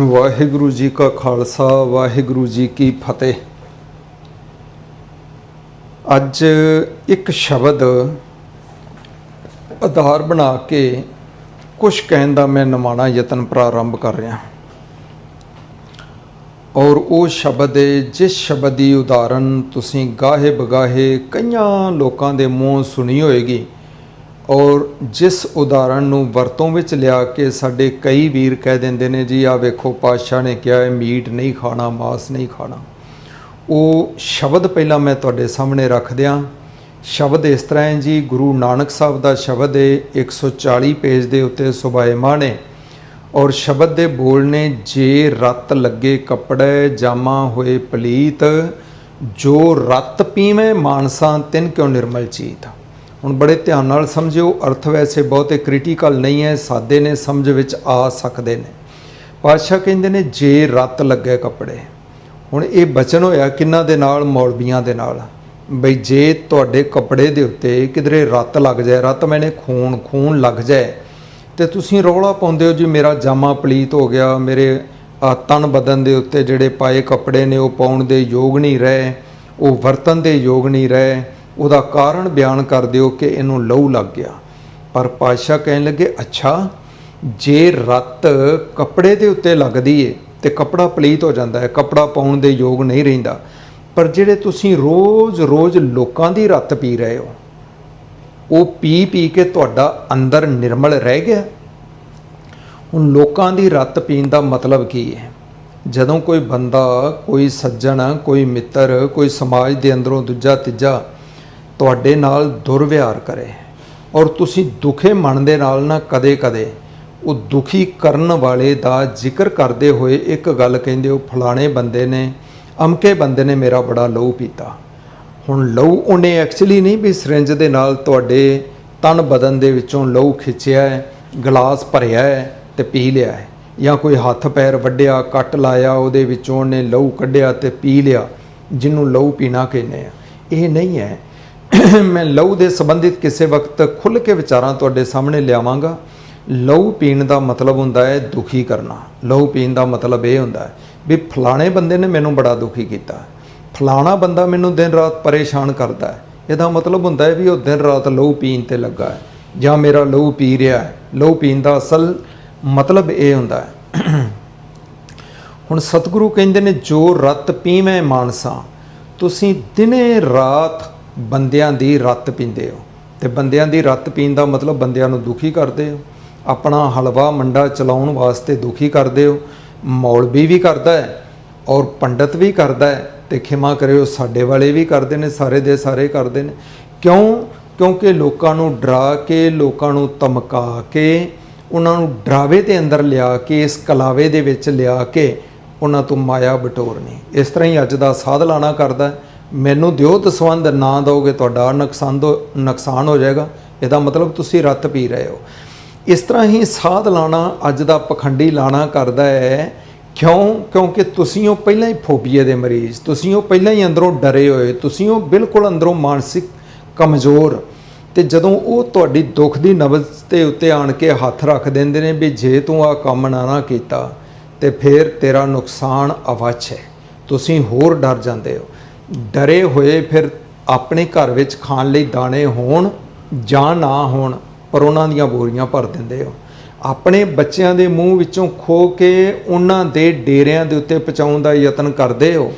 ਵਾਹਿਗੁਰੂ ਜੀ ਕਾ ਖਾਲਸਾ, ਵਾਹਿਗੁਰੂ ਜੀ ਕੀ ਫਤਿਹ। ਅੱਜ ਇੱਕ ਸ਼ਬਦ ਆਧਾਰ ਬਣਾ ਕੇ ਕੁਝ ਕਹਿਣ ਦਾ ਮੈਂ ਨਿਮਾਣਾ ਯਤਨ ਪ੍ਰਾਰੰਭ ਕਰ ਰਿਹਾ। ਔਰ ਉਹ ਸ਼ਬਦ ਹੈ ਜਿਸ ਸ਼ਬਦ ਦੀ ਉਦਾਹਰਨ ਤੁਸੀਂ ਗਾਹੇ ਬਗਾਹੇ ਕਈਆਂ ਲੋਕਾਂ ਦੇ ਮੂੰਹ ਸੁਣੀ ਹੋਏਗੀ। ਔਰ ਜਿਸ ਉਦਾਹਰਨ ਨੂੰ ਵਰਤੋਂ ਵਿੱਚ ਲਿਆ ਕੇ ਸਾਡੇ ਕਈ ਵੀਰ ਕਹਿ ਦਿੰਦੇ ਨੇ, ਜੀ ਆ ਵੇਖੋ, ਪਾਤਸ਼ਾਹ ਨੇ ਕਿਹਾ ਹੈ ਮੀਟ ਨਹੀਂ ਖਾਣਾ, ਮਾਸ ਨਹੀਂ ਖਾਣਾ। ਉਹ ਸ਼ਬਦ ਪਹਿਲਾਂ ਮੈਂ ਤੁਹਾਡੇ ਸਾਹਮਣੇ ਰੱਖ ਦਿਆਂ। ਸ਼ਬਦ ਇਸ ਤਰ੍ਹਾਂ ਹੈ ਜੀ, ਗੁਰੂ ਨਾਨਕ ਸਾਹਿਬ ਦਾ ਸ਼ਬਦ ਹੈ 140 ਪੇਜ ਦੇ ਉੱਤੇ ਸੁਭਾਏਮਾਨ ਹੈ ਔਰ ਸ਼ਬਦ ਦੇ ਬੋਲ ਨੇ, ਜੇ ਰਤ ਲੱਗੇ ਕੱਪੜੇ, ਜਾਮਾ ਹੋਏ ਪਲੀਤ, ਜੋ ਰਤ ਪੀਵੇਂ ਮਾਨਸਾਂ, ਤਿਨ ਕਿਉ ਨਿਰਮਲ ਚੀਤ? ਹੁਣ ਬੜੇ ਧਿਆਨ ਨਾਲ ਸਮਝਿਓ, ਅਰਥ ਵੈਸੇ ਬਹੁਤੇ ਕ੍ਰਿਟੀਕਲ ਨਹੀਂ ਹੈ ਸਾਦੇ ਨੇ ਸਮਝ ਵਿੱਚ ਆ ਸਕਦੇ ਨੇ। ਪਾਤਸ਼ਾਹ ਕਹਿੰਦੇ ਨੇ, ਜੇ ਰਤ ਲੱਗੇ ਕੱਪੜੇ। ਹੁਣ ਇਹ ਬਚਨ ਹੋਇਆ ਕਿੰਨਾ ਦੇ ਨਾਲ? ਮੌਲਵੀਆਂ ਦੇ ਨਾਲ। ਬਈ ਜੇ ਤੁਹਾਡੇ ਕੱਪੜੇ ਦੇ ਉੱਤੇ ਕਿਧਰੇ ਰਤ ਲੱਗ ਜਾਏ, ਰਤ ਮੈਨੇ ਖੂਨ ਖੂਨ ਲੱਗ ਜਾਏ ਤੇ ਤੁਸੀਂ ਰੌਲਾ ਪਾਉਂਦੇ ਹੋ ਜੀ, ਮੇਰਾ ਜਾਮਾ ਪਲੀਤ ਹੋ ਗਿਆ, ਮੇਰੇ ਆਹ ਤਨ ਬਦਨ ਦੇ ਉੱਤੇ ਜਿਹੜੇ ਪਾਏ ਕੱਪੜੇ ਨੇ, ਉਹ ਪਾਉਣ ਦੇ ਯੋਗ ਨਹੀਂ ਰਹੇ, ਉਹ ਵਰਤਨ ਦੇ ਯੋਗ ਨਹੀਂ ਰਹੇ, ਉਹਦਾ ਕਾਰਨ ਬਿਆਨ ਕਰ ਦਿਓ ਕਿ ਇਹਨੂੰ ਲਹੂ ਲੱਗ ਗਿਆ। ਪਰ ਪਾਤਸ਼ਾਹ ਕਹਿਣ ਲੱਗੇ, ਅੱਛਾ, ਜੇ ਰਤ ਕੱਪੜੇ ਦੇ ਉੱਤੇ ਲੱਗਦੀ ਏ ਤੇ ਕੱਪੜਾ ਪਲੀਤ ਹੋ ਜਾਂਦਾ ਹੈ, ਕੱਪੜਾ ਪਾਉਣ ਦੇ ਯੋਗ ਨਹੀਂ ਰਹਿੰਦਾ, ਪਰ ਜਿਹੜੇ ਤੁਸੀਂ ਰੋਜ਼-ਰੋਜ਼ ਲੋਕਾਂ ਦੀ ਰਤ ਪੀ ਰਹੇ ਹੋ ਉਹ ਪੀ ਪੀ ਕੇ ਤੁਹਾਡਾ ਅੰਦਰ ਨਿਰਮਲ ਰਹਿ ਗਿਆ। ਹੁਣ ਲੋਕਾਂ ਦੀ ਰੱਤ ਪੀਣ ਦਾ ਮਤਲਬ ਕੀ ਹੈ? ਜਦੋਂ ਕੋਈ ਬੰਦਾ, ਕੋਈ ਸੱਜਣ, ਕੋਈ ਮਿੱਤਰ, ਕੋਈ ਸਮਾਜ ਦੇ ਅੰਦਰੋਂ ਦੂਜਾ ਤੀਜਾ ਤੁਹਾਡੇ ਨਾਲ ਦੁਰਵਿਹਾਰ ਕਰੇ ਔਰ ਤੁਸੀਂ ਦੁਖੇ ਮਨ ਦੇ ਨਾਲ ਨਾ ਕਦੇ-ਕਦੇ ਉਹ ਦੁਖੀ ਕਰਨ ਵਾਲੇ ਦਾ ਜ਼ਿਕਰ ਕਰਦੇ ਹੋਏ ਇੱਕ ਗੱਲ ਕਹਿੰਦੇ ਉਹ ਫਲਾਣੇ ਬੰਦੇ ਨੇ, ਅਮਕੇ ਬੰਦੇ ਨੇ ਮੇਰਾ ਬੜਾ ਲਹੂ ਪੀਤਾ। ਹੁਣ ਲਹੂ ਉਹਨੇ ਐਕਚੁਅਲੀ ਨਹੀਂ ਵੀ ਸਿਰੰਜ ਦੇ ਨਾਲ ਤੁਹਾਡੇ ਤਨ ਬਦਨ ਦੇ ਵਿੱਚੋਂ ਲਹੂ ਖਿੱਚਿਆ ਹੈ, ਗਲਾਸ ਭਰਿਆ ਹੈ ਤੇ ਪੀ ਲਿਆ ਹੈ। ਜਾਂ ਕੋਈ ਹੱਥ ਪੈਰ ਵੱਢਿਆ, ਕੱਟ ਲਾਇਆ, ਉਹਦੇ ਵਿੱਚੋਂ ਉਹਨੇ ਲਹੂ ਕੱਢਿਆ ਤੇ ਪੀ ਲਿਆ, ਜਿਹਨੂੰ ਲਹੂ ਪੀਣਾ ਕਹਿੰਦੇ ਆ। ਇਹ ਨਹੀਂ ਹੈ। ਮੈਂ ਲਹੂ ਦੇ ਸੰਬੰਧਿਤ ਕਿਸੇ ਵਕਤ ਖੁੱਲ੍ਹ ਕੇ ਵਿਚਾਰਾਂ ਤੁਹਾਡੇ ਸਾਹਮਣੇ ਲਿਆਵਾਂਗਾ। ਲਹੂ ਪੀਣ ਦਾ ਮਤਲਬ ਹੁੰਦਾ ਹੈ ਦੁਖੀ ਕਰਨਾ। ਲਹੂ ਪੀਣ ਦਾ ਮਤਲਬ ਇਹ ਹੁੰਦਾ ਹੈ ਵੀ ਫਲਾਣੇ ਬੰਦੇ ਨੇ ਮੈਨੂੰ ਬੜਾ ਦੁਖੀ ਕੀਤਾ। ਫਲਾਣਾ ਬੰਦਾ ਮੈਨੂੰ ਦਿਨ ਰਾਤ ਪਰੇਸ਼ਾਨ ਕਰਦਾ ਹੈ। ਇਹਦਾ ਮਤਲਬ ਹੁੰਦਾ ਹੈ ਵੀ ਉਹ ਦਿਨ ਰਾਤ ਲਹੂ ਪੀਣ ਤੇ ਲੱਗਾ ਹੈ ਜਾਂ ਮੇਰਾ ਲਹੂ ਪੀ ਰਿਹਾ ਹੈ। ਲਹੂ ਪੀਣ ਦਾ ਅਸਲ ਮਤਲਬ ਇਹ ਹੁੰਦਾ ਹੈ। ਹੁਣ ਸਤਿਗੁਰੂ ਕਹਿੰਦੇ ਨੇ, ਜੋ ਰਤ ਪੀਵੇਂ ਮਾਨਸਾ, ਤੁਸੀਂ ਦਿਨੇ ਰਾਤ ਬੰਦਿਆਂ ਦੀ ਰਤ ਪੀਂਦੇ ਹੋ। ਤੇ ਬੰਦਿਆਂ ਦੀ ਰਤ ਪੀਣ ਦਾ ਮਤਲਬ ਬੰਦਿਆਂ ਨੂੰ ਦੁਖੀ ਕਰਦੇ ਹੋ। ਆਪਣਾ ਹਲਵਾ ਮੰਡਾ ਚਲਾਉਣ ਵਾਸਤੇ ਦੁਖੀ ਕਰਦੇ ਹੋ। ਮੌਲਵੀ ਵੀ ਕਰਦਾ ਹੈ ਔਰ ਪੰਡਤ ਵੀ ਕਰਦਾ ਹੈ। ਤੇ ਖਿਮਾ ਕਰਿਓ, ਸਾਡੇ ਵਾਲੇ ਵੀ ਕਰਦੇ ਨੇ, ਸਾਰੇ ਦੇ ਸਾਰੇ ਕਰਦੇ ਨੇ। ਕਿਉਂ? ਕਿਉਂਕਿ ਲੋਕਾਂ ਨੂੰ ਡਰਾ ਕੇ, ਲੋਕਾਂ ਨੂੰ ਧਮਕਾ ਕੇ, ਉਹਨਾਂ ਨੂੰ ਡਰਾਵੇ ਦੇ ਅੰਦਰ ਲਿਆ ਕੇ, ਇਸ ਕਲਾਵੇ ਦੇ ਵਿੱਚ ਲਿਆ ਕੇ, ਉਹਨਾਂ ਤੋਂ ਮਾਇਆ ਬਟੋਰਨੀ ਇਸ ਤਰ੍ਹਾਂ ਹੀ ਅੱਜ ਦਾ ਸਾਧ ਲਾਣਾ ਕਰਦਾ ਮੈਨੂੰ ਦਿਓ ਦਸਵੰਦ ਨਾ ਦੋਗੇ ਤੁਹਾਡਾ ਨੁਕਸਾਨ ਨੁਕਸਾਨ ਹੋ ਜਾਏਗਾ। ਇਹਦਾ ਮਤਲਬ ਤੁਸੀਂ ਰੱਤ ਪੀ ਰਹੇ ਹੋ। ਇਸ ਤਰ੍ਹਾਂ ਹੀ ਸਾਧ ਲਾਣਾ, ਅੱਜ ਦਾ ਪਖੰਡੀ ਲਾਣਾ ਕਰਦਾ ਹੈ ਕਿਉਂ? ਕਿਉਂਕਿ ਤੁਸੀਂ ਉਹ ਪਹਿਲਾਂ ਹੀ ਫੋਬੀਆ ਦੇ ਮਰੀਜ਼, ਤੁਸੀਂ ਉਹ ਪਹਿਲਾਂ ਹੀ ਅੰਦਰੋਂ ਡਰੇ ਹੋਏ, ਤੁਸੀਂ ਉਹ ਬਿਲਕੁਲ ਅੰਦਰੋਂ ਮਾਨਸਿਕ ਕਮਜ਼ੋਰ। ਤੇ ਜਦੋਂ ਉਹ ਤੁਹਾਡੀ ਦੁੱਖ ਦੀ ਨਬਜ਼ ਤੇ ਉੱਤੇ ਆਣ ਕੇ ਹੱਥ ਰੱਖ ਦਿੰਦੇ ਨੇ ਵੀ ਜੇ ਤੂੰ ਆ ਕੰਮ ਨਾ ਨਾ ਕੀਤਾ, ਤੇ ਫਿਰ ਤੇਰਾ ਨੁਕਸਾਨ ਅਵੱਛ ਹੈ। ਤੁਸੀਂ ਹੋਰ ਡਰ ਜਾਂਦੇ ਹੋ। ਡਰੇ ਹੋਏ ਫਿਰ ਆਪਣੇ ਘਰ ਵਿੱਚ ਖਾਣ ਲਈ ਦਾਣੇ ਹੋਣ ਜਾਂ ਨਾ ਹੋਣ, ਪਰ ਉਹਨਾਂ ਦੀਆਂ ਬੋਰੀਆਂ ਭਰ ਦਿੰਦੇ ਹੋ। ਆਪਣੇ ਬੱਚਿਆਂ ਦੇ ਮੂੰਹ ਵਿੱਚੋਂ ਖੋ ਕੇ ਉਹਨਾਂ ਦੇ ਡੇਰਿਆਂ ਦੇ ਉੱਤੇ ਪਹੁੰਚਾਉਣ ਦਾ ਯਤਨ ਕਰਦੇ ਹੋ।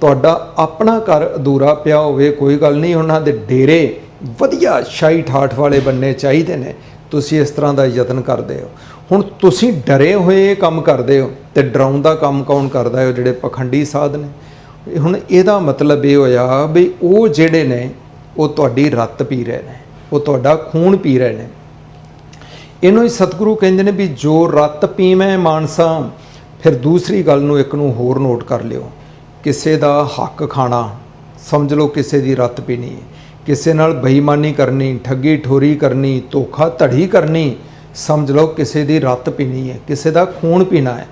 ਤੁਹਾਡਾ ਆਪਣਾ ਘਰ ਅਧੂਰਾ ਪਿਆ ਹੋਵੇ, ਕੋਈ ਗੱਲ ਨਹੀਂ, ਉਹਨਾਂ ਦੇ ਡੇਰੇ ਵਧੀਆ ਸ਼ਾਹੀ ਠਾਠ ਵਾਲੇ ਬੰਨੇ ਚਾਹੀਦੇ ਨੇ। ਤੁਸੀਂ ਇਸ ਤਰ੍ਹਾਂ ਦਾ ਯਤਨ ਕਰਦੇ ਹੋ। ਹੁਣ ਤੁਸੀਂ ਡਰੇ ਹੋਏ ਕੰਮ ਕਰਦੇ ਹੋ ਤੇ ਡਰਾਉਣ ਦਾ ਕੰਮ ਕੌਣ ਕਰਦਾ ਹੈ ਜਿਹੜੇ ਪਖੰਡੀ ਸਾਧ ਨੇ? ਹੁਣ ਇਹਦਾ ਮਤਲਬ ਇਹ ਹੋਇਆ ਵੀ ਉਹ ਜਿਹੜੇ ਨੇ, ਉਹ ਤੁਹਾਡੀ ਰੱਤ ਪੀ ਰਹੇ ਨੇ, ਉਹ ਤੁਹਾਡਾ ਖੂਨ ਪੀ ਰਹੇ ਨੇ। ਇਹਨੂੰ ਹੀ ਸਤਿਗੁਰੂ ਕਹਿੰਦੇ ਨੇ ਵੀ ਜੋ ਰੱਤ ਪੀਵੇਂ ਮਾਨਸਾ, ਫਿਰ ਦੂਸਰੀ ਗੱਲ ਨੂੰ ਇੱਕ ਨੂੰ ਹੋਰ ਨੋਟ ਕਰ ਲਿਓ। ਕਿਸੇ ਦਾ ਹੱਕ ਖਾਣਾ, ਸਮਝ ਲਓ ਕਿਸੇ ਦੀ ਰੱਤ ਪੀਣੀ, ਕਿਸੇ ਨਾਲ ਬੇਈਮਾਨੀ ਕਰਨੀ, ਠੱਗੀ ਠੋਰੀ ਕਰਨੀ, ਧੋਖਾ ਧੜੀ ਕਰਨੀ, ਸਮਝ ਲਓ ਕਿਸੇ ਦੀ ਰੱਤ ਪੀਣੀ ਹੈ, ਕਿਸੇ ਦਾ ਖੂਨ ਪੀਣਾ ਹੈ।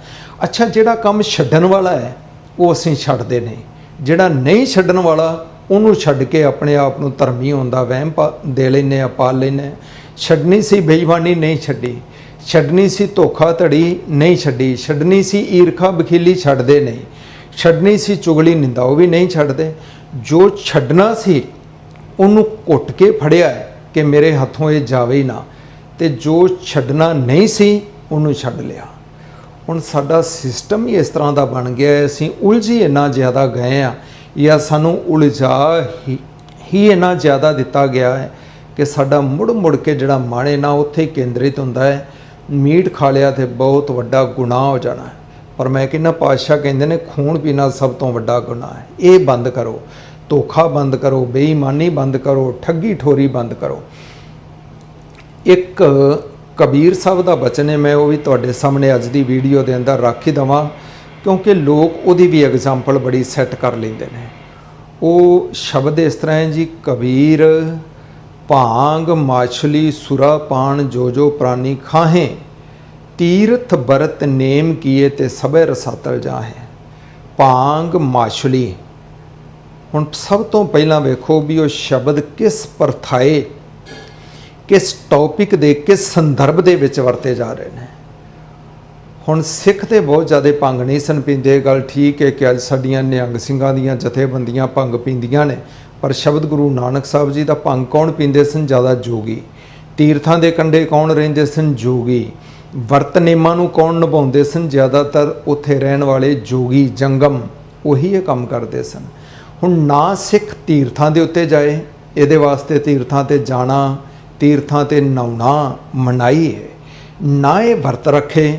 ਅੱਛਾ, ਜਿਹੜਾ ਕੰਮ ਛੱਡਣ ਵਾਲਾ ਹੈ, ਉਹ ਅਸੀਂ ਛੱਡਦੇ ਨਹੀਂ ਜਿਹੜਾ ਨਹੀਂ ਛੱਡਣ ਵਾਲਾ, ਉਹਨੂੰ ਛੱਡ ਕੇ ਆਪਣੇ ਆਪ ਨੂੰ ਧਰਮੀ ਹੋਣ ਦਾ ਵਹਿਮ ਪਾ- ਦੇ ਲੈਨੇ ਆ ਪਾਲ ਲੈਨੇ ਆ ਛੱਡਣੀ ਸੀ ਬੇਈਮਾਨੀ ਨਹੀਂ ਛੱਡੀ, ਛੱਡਣੀ ਸੀ ਧੋਖਾ ਧੜੀ ਨਹੀਂ ਛੱਡੀ, ਛੱਡਣੀ ਸੀ ਈਰਖਾ ਬਖੀਲੀ ਛੱਡਦੇ ਨਹੀਂ, ਛੱਡਣੀ ਸੀ ਚੁਗਲੀ ਨਿੰਦਾ ਉਹ ਵੀ ਨਹੀਂ ਛੱਡਦੇ। ਜੋ ਛੱਡਣਾ ਸੀ, ਉਹਨੂੰ ਘੁੱਟ ਕੇ ਫੜਿਆ ਕਿ ਮੇਰੇ ਹੱਥੋਂ ਇਹ ਜਾਵੇ ਹੀ ਨਾ। ਤੇ ਜੋ ਛੱਡਣਾ ਨਹੀਂ ਸੀ, ਉਹਨੂੰ ਛੱਡ ਲਿਆ। ਹੁਣ ਸਾਡਾ ਸਿਸਟਮ ਹੀ ਇਸ ਤਰ੍ਹਾਂ ਦਾ ਬਣ ਗਿਆ ਹੈ, ਅਸੀਂ ਉਲਝੀ ਇੰਨਾ ਜ਼ਿਆਦਾ ਗਏ ਆ ਜਾਂ ਸਾਨੂੰ ਉਲਝਾ ਹੀ ਇੰਨਾ ਜ਼ਿਆਦਾ ਦਿੱਤਾ ਗਿਆ ਹੈ ਕਿ ਸਾਡਾ ਮੁੜ ਮੁੜ ਕੇ ਜਿਹੜਾ ਮਨ ਹੈ ਨਾ ਉੱਥੇ ਕੇਂਦਰਿਤ ਹੁੰਦਾ ਹੈ। ਮੀਟ ਖਾ ਲਿਆ ਤੇ ਬਹੁਤ ਵੱਡਾ ਗੁਨਾਹ ਹੋ ਜਾਣਾ ਹੈ। ਪਰ ਮੈਂ ਕਹਿੰਦਾ, ਪਾਤਸ਼ਾਹ ਕਹਿੰਦੇ ਨੇ, ਖੂਨ ਪੀਣਾ ਸਭ ਤੋਂ ਵੱਡਾ ਗੁਨਾਹ ਹੈ। ਇਹ ਬੰਦ ਕਰੋ। ਧੋਖਾ ਬੰਦ ਕਰੋ, ਬੇਈਮਾਨੀ ਬੰਦ ਕਰੋ, ਠੱਗੀ ਠੋਰੀ ਬੰਦ ਕਰੋ। ਇੱਕ ਕਬੀਰ ਸਾਹਿਬ ਦਾ ਬਚਨ ਹੈ, ਮੈਂ ਉਹ ਵੀ ਤੁਹਾਡੇ ਸਾਹਮਣੇ ਅੱਜ ਦੀ ਵੀਡੀਓ ਦੇ ਅੰਦਰ ਰੱਖ ਹੀ ਦਵਾਂ, ਕਿਉਂਕਿ ਲੋਕ ਉਹਦੀ ਵੀ ਐਗਜ਼ਾਮਪਲ ਬੜੀ ਸੈੱਟ ਕਰ ਲੈਂਦੇ ਨੇ। ਉਹ ਸ਼ਬਦ ਇਸ ਤਰ੍ਹਾਂ ਹੈ ਜੀ, ਕਬੀਰ ਭਾਂਗ ਮਾਛਲੀ ਸੁਰਾ ਪਾਣ ਜੋ ਜੋ ਪ੍ਰਾਨੀ ਖਾਹੇ, ਤੀਰਥ ਬਰਤ ਨੇਮ ਕੀਏ ਤੇ ਸਭੇ ਰਸਾਤਲ ਜਾਹੇ। ਭਾਂਗ ਮਾਛਲੀ, ਹੁਣ ਸਭ ਤੋਂ ਪਹਿਲਾਂ ਵੇਖੋ ਵੀ ਉਹ ਸ਼ਬਦ ਕਿਸ ਪਰਥਾਏ, ਕਿਸ ਟੌਪਿਕ ਦੇ ਕਿਸ ਸੰਦਰਭ ਦੇ ਵਿੱਚ ਵਰਤੇ ਜਾ ਰਹੇ ਨੇ। ਹੁਣ ਸਿੱਖ ਤੇ ਬਹੁਤ ਜ਼ਿਆਦਾ ਭੰਗ ਨਹੀਂ ਸਨ ਪੀਂਦੇ, ਇਹ ਗੱਲ ਠੀਕ ਹੈ ਕਿ ਅੱਜ ਸਾਡੀਆਂ ਨਿਹੰਗ ਸਿੰਘਾਂ ਦੀਆਂ ਜਥੇਬੰਦੀਆਂ ਭੰਗ ਪੀਂਦੀਆਂ ਨੇ। ਪਰ ਸ਼ਬਦ ਗੁਰੂ ਨਾਨਕ ਸਾਹਿਬ ਜੀ ਦਾ ਭੰਗ ਕੌਣ ਪੀਂਦੇ ਸਨ? ਜ਼ਿਆਦਾ ਜੋਗੀ। ਤੀਰਥਾਂ ਦੇ ਕੰਢੇ ਕੌਣ ਰਹਿੰਦੇ ਸਨ? ਜੋਗੀ। ਵਰਤ ਨੇਮਾਂ ਨੂੰ ਕੌਣ ਨਿਭਾਉਂਦੇ ਸਨ? ਜ਼ਿਆਦਾਤਰ ਉੱਥੇ ਰਹਿਣ ਵਾਲੇ ਜੋਗੀ ਜੰਗਮ ਉਹੀ ਇਹ ਕੰਮ ਕਰਦੇ ਸਨ। ਹੁਣ ਨਾ ਸਿੱਖ ਤੀਰਥਾਂ ਦੇ ਉੱਤੇ ਜਾਏ, ਇਹਦੇ ਵਾਸਤੇ ਤੀਰਥਾਂ ਤੇ ਜਾਣਾ, ਤੀਰਥਾਂ ਤੇ ਨਹਾਉਣਾ ਮਨਾਈ ਹੈ। ਨਾ ਇਹ ਵਰਤ ਰੱਖੇ,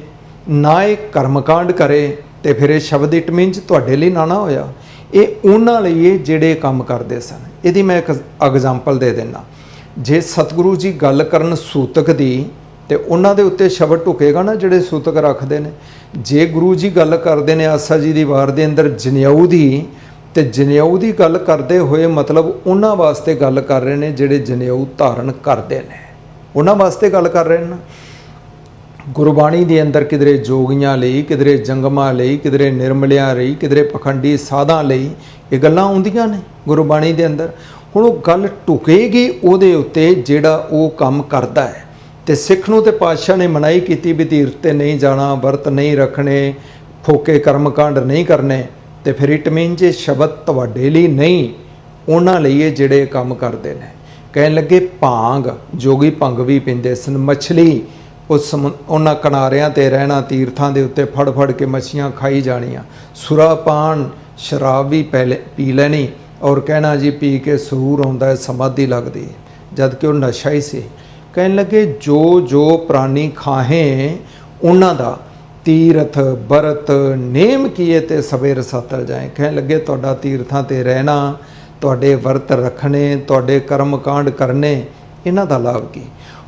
ਨਾ ਇਹ ਕਰਮਕਾਂਡ ਕਰੇ ਤੇ ਫਿਰ ਇਹ ਸ਼ਬਦ ਇਟ ਮੀਨਸ ਤੁਹਾਡੇ ਲਈ ਨਾ ਨਾ ਹੋਇਆ। ਇਹ ਉਹਨਾਂ ਲਈ ਇਹ ਜਿਹੜੇ ਕੰਮ ਕਰਦੇ ਸਨ। ਇਹਦੀ ਮੈਂ ਇੱਕ ਐਗਜ਼ਾਮਪਲ ਦੇ ਦਿੰਦਾ। ਜੇ ਸਤਿਗੁਰੂ ਜੀ ਗੱਲ ਕਰਨ ਸੂਤਕ ਦੀ, ਤੇ ਉਹਨਾਂ ਦੇ ਉੱਤੇ ਸ਼ਬਦ ਢੁਕੇਗਾ ਨਾ ਜਿਹੜੇ ਸੂਤਕ ਰੱਖਦੇ ਨੇ। ਜੇ ਗੁਰੂ ਜੀ ਗੱਲ ਕਰਦੇ ਨੇ, ਆਸਾ ਜੀ ਦੀ ਵਾਰ ਦੇ ਅੰਦਰ ਜਨੇਊ ਦੀ, ਤੇ ਜਨੇਊ ਦੀ ਗੱਲ ਕਰਦੇ ਹੋਏ ਮਤਲਬ ਉਹਨਾਂ ਵਾਸਤੇ ਗੱਲ ਕਰ ਰਹੇ ਨੇ ਜਿਹੜੇ ਜਨੇਊ ਧਾਰਨ ਕਰਦੇ ਨੇ। ਉਹਨਾਂ ਵਾਸਤੇ ਗੱਲ ਕਰ ਰਹੇ ਨੇ। ਗੁਰਬਾਣੀ ਦੇ ਅੰਦਰ ਕਿਧਰੇ ਜੋਗੀਆਂ ਲਈ, ਕਿਧਰੇ ਜੰਗਮਾਂ ਲਈ, ਕਿਧਰੇ ਨਿਰਮਲਿਆਂ ਲਈ, ਕਿਧਰੇ ਪਖੰਡੀ ਸਾਧਾਂ ਲਈ ਇਹ ਗੱਲਾਂ ਆਉਂਦੀਆਂ ਨੇ ਗੁਰਬਾਣੀ ਦੇ ਅੰਦਰ। ਹੁਣ ਉਹ ਗੱਲ ਟੁਕੇਗੀ ਉਹਦੇ ਉੱਤੇ ਜਿਹੜਾ ਉਹ ਕੰਮ ਕਰਦਾ ਹੈ। ਤੇ ਸਿੱਖ ਨੂੰ ਤੇ ਪਾਤਸ਼ਾਹ ਨੇ ਮਨਾਈ ਕੀਤੀ ਵੀ ਤੀਰਥ ਤੇ ਨਹੀਂ ਜਾਣਾ, ਵਰਤ ਨਹੀਂ ਰੱਖਣੇ, ਫੋਕੇ ਕਰਮਕਾਂਡ ਨਹੀਂ ਕਰਨੇ, ਤੇ ਫਿਰ ਇਟ ਮੀਨ ਜੇ ਸ਼ਬਦ ਤੁਹਾਡੇ ਲਈ ਨਹੀਂ, ਉਹਨਾਂ ਲਈ ਇਹ ਜਿਹੜੇ ਕੰਮ ਕਰਦੇ ਨੇ। ਕਹਿਣ ਲੱਗੇ ਭਾਂਗ, ਜੋਗੀ ਭੰਗ ਵੀ ਪੀਂਦੇ ਸਨ, ਮੱਛਲੀ ਉਸ ਸਮੁ- ਉਹਨਾਂ ਕਿਨਾਰਿਆਂ ਤੇ ਰਹਿਣਾ ਤੀਰਥਾਂ ਦੇ ਉੱਤੇ ਫੜ ਫੜ ਕੇ ਮੱਛੀਆਂ ਖਾਈ ਜਾਣੀਆਂ। ਸੁਰਾਪਾਨ ਸ਼ਰਾਬ ਵੀ ਪਹਿਲੇ ਪੀ ਲੈਣੀ ਔਰ ਕਹਿਣਾ ਜੀ ਪੀ ਕੇ ਸਰੂਰ ਆਉਂਦਾ ਹੈ, ਸਮਾਧੀ ਲੱਗਦੀ ਹੈ। ਜਦ ਕਿ ਉਹ ਨਸ਼ਾ ਹੀ ਸੀ। ਕਹਿਣ ਲੱਗੇ, ਜੋ ਜੋ ਪ੍ਰਾਣੀ ਖਾਹੇ, ਉਹਨਾਂ ਦਾ ਤੀਰਥ ਬਰਤ ਨੇਮ ਕੀਏ ਤੇ ਸਵੇਰ ਸਤਲ ਜਾਏ। ਕਹਿਣ ਲੱਗੇ, ਤੁਹਾਡਾ ਤੀਰਥਾਂ ਤੇ ਰਹਿਣਾ, ਤੁਹਾਡੇ ਵਰਤ ਰੱਖਣੇ, ਤੁਹਾਡੇ ਕਰਮ ਕਾਂਡ ਕਰਨੇ, ਇਹਨਾਂ ਦਾ ਲਾਭ ਕੀ?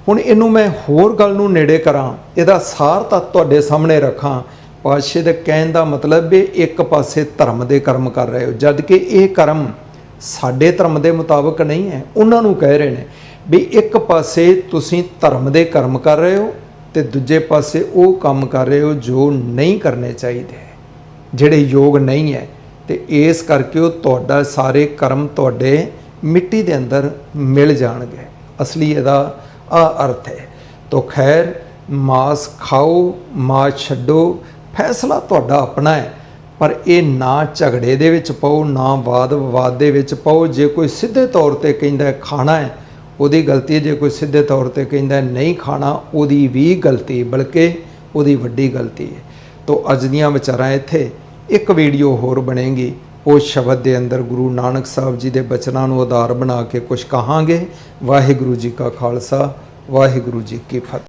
ਹੁਣ ਇਹਨੂੰ ਮੈਂ ਹੋਰ ਗੱਲ ਨੂੰ ਨੇੜੇ ਕਰਾਂ, ਇਹਦਾ ਸਾਰ ਤਾਂ ਤੁਹਾਡੇ ਸਾਹਮਣੇ ਰੱਖਾਂ। ਪਾਤਸ਼ਾਹ ਦੇ ਕਹਿਣ ਦਾ ਮਤਲਬ ਵੀ ਇੱਕ ਪਾਸੇ ਧਰਮ ਦੇ ਕਰਮ ਕਰ ਰਹੇ ਹੋ, ਜਦ ਕਿ ਇਹ ਕਰਮ ਸਾਡੇ ਧਰਮ ਦੇ ਮੁਤਾਬਕ ਨਹੀਂ ਹੈ, ਉਹਨਾਂ ਨੂੰ ਕਹਿ ਰਹੇ ਨੇ ਵੀ ਇੱਕ ਪਾਸੇ ਤੁਸੀਂ ਧਰਮ ਦੇ ਕਰਮ ਕਰ ਰਹੇ ਹੋ ਤੇ ਦੂਜੇ ਪਾਸੇ ਉਹ ਕੰਮ ਕਰ ਰਹੇ ਹੋ ਜੋ ਨਹੀਂ ਕਰਨੇ ਚਾਹੀਦੇ, ਜਿਹੜੇ ਯੋਗ ਨਹੀਂ ਹੈ। ਤੇ ਇਸ ਕਰਕੇ ਉਹ ਤੁਹਾਡਾ ਸਾਰੇ ਕਰਮ ਤੁਹਾਡੇ ਮਿੱਟੀ ਦੇ ਅੰਦਰ ਮਿਲ ਜਾਣਗੇ। ਅਸਲੀ ਇਹਦਾ ਆ ਅਰਥ ਹੈ। ਤੋ ਖੈਰ, ਮਾਸ ਖਾਓ, ਮਾਸ ਛੱਡੋ, ਫੈਸਲਾ ਤੁਹਾਡਾ ਆਪਣਾ ਹੈ। ਪਰ ਇਹ ਨਾ ਝਗੜੇ ਦੇ ਵਿੱਚ ਪਾਓ, ਨਾ ਵਾਦ ਵਿਵਾਦ ਦੇ ਵਿੱਚ ਪਾਓ। ਜੇ ਕੋਈ ਸਿੱਧੇ ਤੌਰ ਤੇ ਕਹਿੰਦਾ ਖਾਣਾ ਹੈ, ਉਹਦੀ ਗਲਤੀ ਹੈ। ਜੇ ਕੋਈ ਸਿੱਧੇ ਤੌਰ ਤੇ ਕਹਿੰਦਾ ਨਹੀਂ ਖਾਣਾ, ਉਹਦੀ ਵੀ ਗਲਤੀ ਬਲਕਿ ਉਹਦੀ ਵੱਡੀ ਗਲਤੀ ਹੈ। ਤੋ ਅੱਜ ਦੀਆਂ ਵਿਚਾਰਾਂ ਇੱਥੇ। ਇੱਕ ਵੀਡੀਓ ਹੋਰ ਬਣੇਗੀ। ਉਹ ਸ਼ਬਦ ਦੇ ਅੰਦਰ ਗੁਰੂ ਨਾਨਕ ਸਾਹਿਬ ਜੀ ਦੇ ਬਚਨਾਂ ਨੂੰ ਆਧਾਰ ਬਣਾ ਕੇ ਕੁਝ ਕਹਾਂਗੇ। ਵਾਹਿਗੁਰੂ ਜੀ ਕਾ ਖਾਲਸਾ, ਵਾਹਿਗੁਰੂ ਜੀ ਕੀ ਫਤਿਹ।